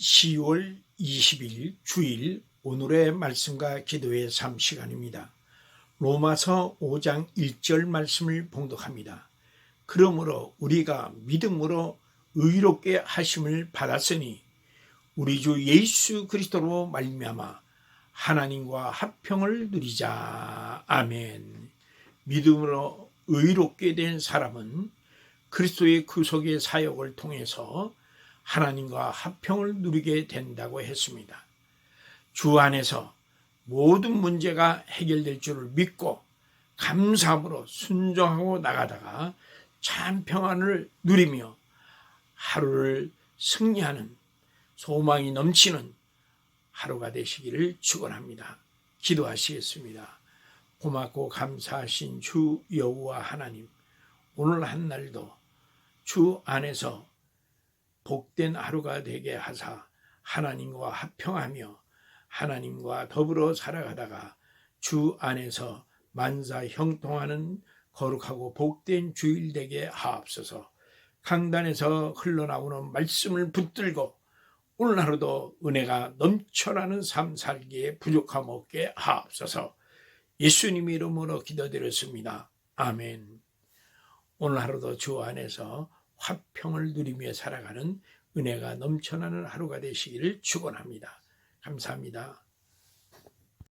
10월 20일 주일 오늘의 말씀과 기도의 삶 시간입니다. 로마서 5장 1절 말씀을 봉독합니다. 그러므로 우리가 믿음으로 의롭게 하심을 받았으니 우리 주 예수 그리스도로 말미암아 하나님과 합평을 누리자. 아멘. 믿음으로 의롭게 된 사람은 그리스도의 구속의 사역을 통해서 하나님과 합평을 누리게 된다고 했습니다. 주 안에서 모든 문제가 해결될 줄을 믿고 감사함으로 순종하고 나가다가 참 평안을 누리며 하루를 승리하는 소망이 넘치는 하루가 되시기를 축원합니다. 기도하시겠습니다. 고맙고 감사하신 주 여호와 하나님, 오늘 한 날도 주 안에서 복된 하루가 되게 하사 하나님과 합평하며 하나님과 더불어 살아가다가 주 안에서 만사 형통하는 거룩하고 복된 주일 되게 하옵소서. 강단에서 흘러나오는 말씀을 붙들고 오늘 하루도 은혜가 넘쳐나는 삶 살기에 부족함 없게 하옵소서. 예수님 이름으로 기도드렸습니다. 아멘. 오늘 하루도 주 안에서 화평을 누리며 살아가는 은혜가 넘쳐나는 하루가 되시기를 축원합니다. 감사합니다.